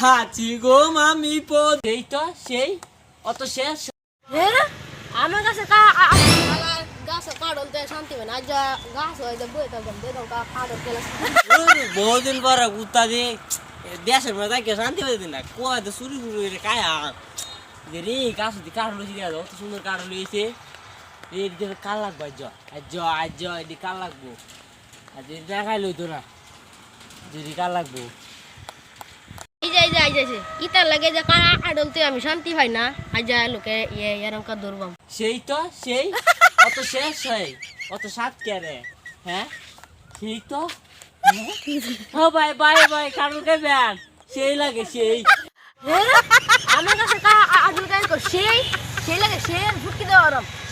হাঁচি গো মামি পদ। এই তো সেই অত শেষ। আমার কাছে বহুদিন পর কুত্তা দিয়ে দেশের মধ্যে থাকে শান্তি পেতে না চুরি চুরি করে কায়? আর যে রে কাছ দিয়ে কাঠ লইছি দেওয়া অত সুন্দর কাঠ লইছে রে এদিকে কাল লাগবে আজ আজ আজ এদি কাল লাগবো। দেখাই লইতো না। যদি কাল লাগবো। ইতার লাগে যে আমি শান্তি পাই না? লোকে ইয়ে এরকম কা ধরবাম সেই তো সেই। অত শেষ হয়। অত সাত কে হ্যাঁ? ঠিক তো। ও ভাই ভাই ভাই কারণ ব্যান সেই লাগে সেই। আমার কাছে সেই? সেই লাগে সেই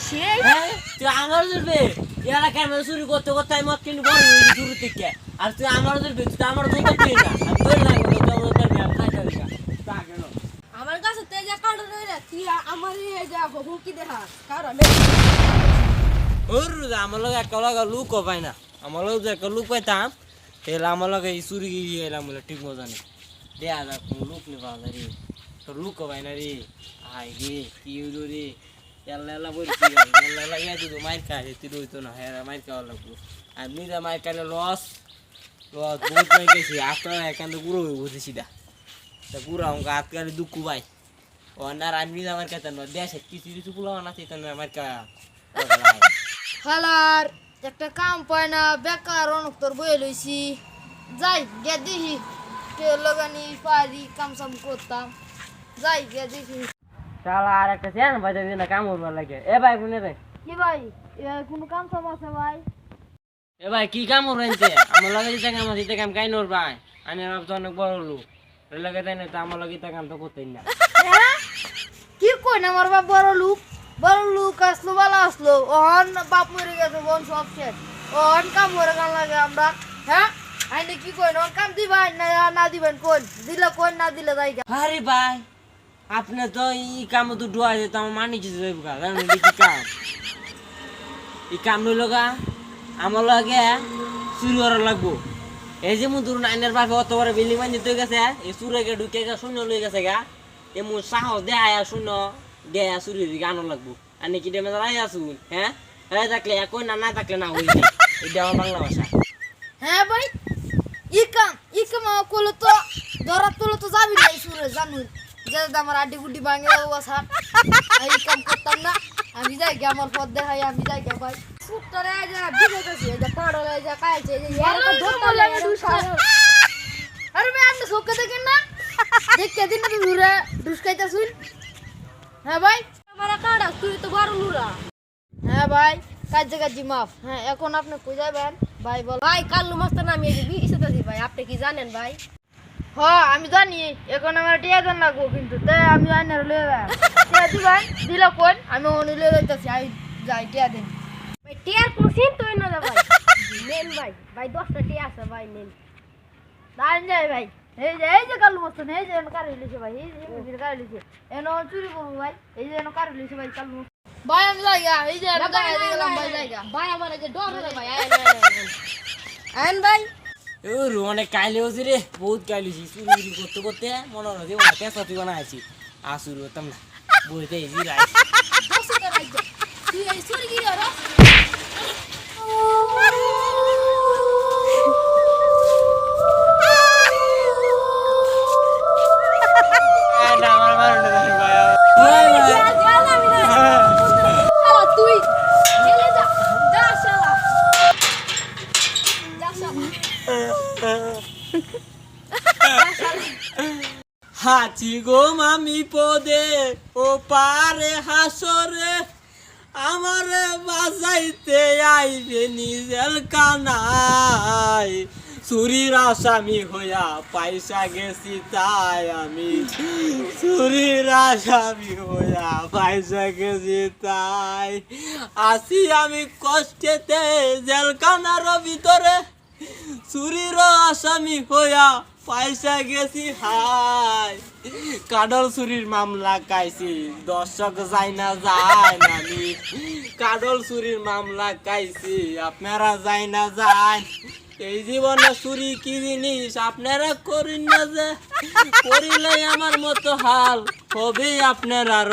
সেই? হ্যাঁ? তুই আমার ধরবে? এরা ক্যামেরা চুরি করতে করতে আমি মত কিনে বড় হয়ে শুরু থেকে। আর তুই আমার ধরবে? তুই তো আমার ধরতে না। আমি ধরে লাগবো তো আমার ধরবে আমি খাই খাবি তা কেন আমার কাছে তে যে কাটল রে তুই আমার এই যে ফুটকি দেখা? কারণ ওর আমার লগে একটা লগে লুক পাই না। আমার লগে যে একটা পাইতাম, তাহলে আমার গিয়ে এলাম বলে ঠিক মজা নেই দেয়া যাক লুক নেই পাওয়া যায় না রে। হাই রে কি হইল রে? কি হয় এল্লা ইয়া দিল, মাইর খাই তুই রইতো না। হ্যাঁ মাইর খাওয়া লাগবো। আর নিজে মাইর খাইলে লস বহুত খাইছি আপনার এখান থেকে পুরো বুঝে সিধা তা পুরো আমাকে হাত কালে দুঃখ পাই ও না আর নিজে আমার খাইতাম না দেশে কিছু কিছু পুলো না চাইতাম না আমার কা একটা কাম পায় না বেকার অনেক তোর বয়ে লইছি। যাই গে কে লাগানি পারি কাম সাম করতাম। যাই গে দেখি। শালা আর একটা চেন বাজে দিন কাম করবার লাগে। এ ভাই কোনে রে? কি ভাই এ কোনো কাম সাম আছে ভাই? এ ভাই কি কাম করতে আমার লগে দিতে কাম আছে কাম কাই নর ভাই আমি আমার অনেক বড় লোক। লগে তাই না তো আমার লগে তা কাম তো করতেই না। কই না, আমার বাপ বড় লোক বড় লোক আসলো, ভালো আসলো। ওহন বাপ মরে গেছে, বোন সব শেষ। ওহন কাম করে গান লাগে আমরা। হ্যাঁ? আইনে কি কই না কাম দিবেন না না দিবেন কোন দিলে কোন না দিলে যাই গা। আরে ভাই, আপনি তো এই কাম তো ডুয়া যেত আমার মানি যেতে যাইব গা, জানেন কি কাম। এই কাম লইল গা, আমার লগে চুরি করা লাগবো। এই যে মু ধরুন আইনের বাপে অত বড় বিল্ডিং বান যেতে গেছে, এই চুরে ঢুকে গা শূন্য লই গেছে গা। এ মু সাহস দেয়া শূন্য দেয়া চুরি দিকে আনো লাগবো আর নাকি ডেমে দাঁড়াই আসুন হ্যাঁ হ্যাঁ থাকলে একই না না থাকলে না হই এটা আমার বাংলা ভাষা হ্যাঁ ভাই ই কাম ই কাম করলে তো ধরা তুলে তো যাবি না এই সুরে জানুন যে আমার আড্ডি গুড্ডি ভাঙে যাব স্যার এই কাম করতাম না আমি যাই গে আমার পথ দেখাই আমি যাই গে ভাই সুতরে যা বিগেতেছি যা পাড়লে যা কাইছে যে ইয়ার তো ধরতে লাগে আরে ভাই আপনি সবকে দেখেন না দেখতে দিন না ঘুরে ঢুসকাইতে শুন হ্যাঁ ভাই? আমার কাড়া তুই তো বড় লুরা। হ্যাঁ ভাই কাজে কাজে মাফ। হ্যাঁ এখন আপনি কই যাবেন? ভাই বল। ভাই কাল্লু মাস্টার নামি এই বিশেষাদি ভাই আপনি কি জানেন ভাই? হ্যাঁ আমি জানি এখন আমার টিয়া দেন লাগবো কিন্তু তাই আমি জানি আর লয়ে যাই। টিয়া দিবেন দিল কোন? আমি ওনি লয়ে যাইতেছি আই যাই টিয়া দেন। ভাই টিয়ার কোনো সিন তো না ভাই। নেন ভাই ভাই দশটা টিয়া আছে ভাই নেন। দাঁড়ান যাই ভাই। এই যে এই যে কালু মস্ত এই যে এনে কারি লিছে ভাই এই যে কারি লিছে এনে চুরি করব ভাই এই যে এনে কারি লিছে ভাই কালু ভাই আমি জায়গা এই যে এনে গায়ে গেলাম ভাই জায়গা। ভাই আমার যে ডর হলো ভাই আইন ভাই। অনেক কাইলে হচ্ছে রে বহুত কাইলে হয়েছি চুরি চুরি করতে করতে মনে হলো যে মনে পেঁচা তুই বানা আছি আসুর হতাম না বইতে রাই হাঁচি গো মামি পদে, ও পারে হাসরে, আমারে বাজাইতে আইবে নিজের কানাই চুরির আসামি হইয়া পয়সা গেছি তাই আমি। চুরির আসামি হইয়া পয়সা গেছি তাই। আসি আমি কষ্টেতে জেলখানার ভিতরে। চুরির আসামি হইয়া পয়সা গেছি হাই কাডল চুরির মামলা কাইছি দর্শক যাই না, যায় না কাডল চুরির মামলা কাইছি আপনারা যাই না, যায়। এই জীবনে চুরি কি জিনিস? আপনারা করেন না যে করিলে আমার মতো হাল হবে আপনারা র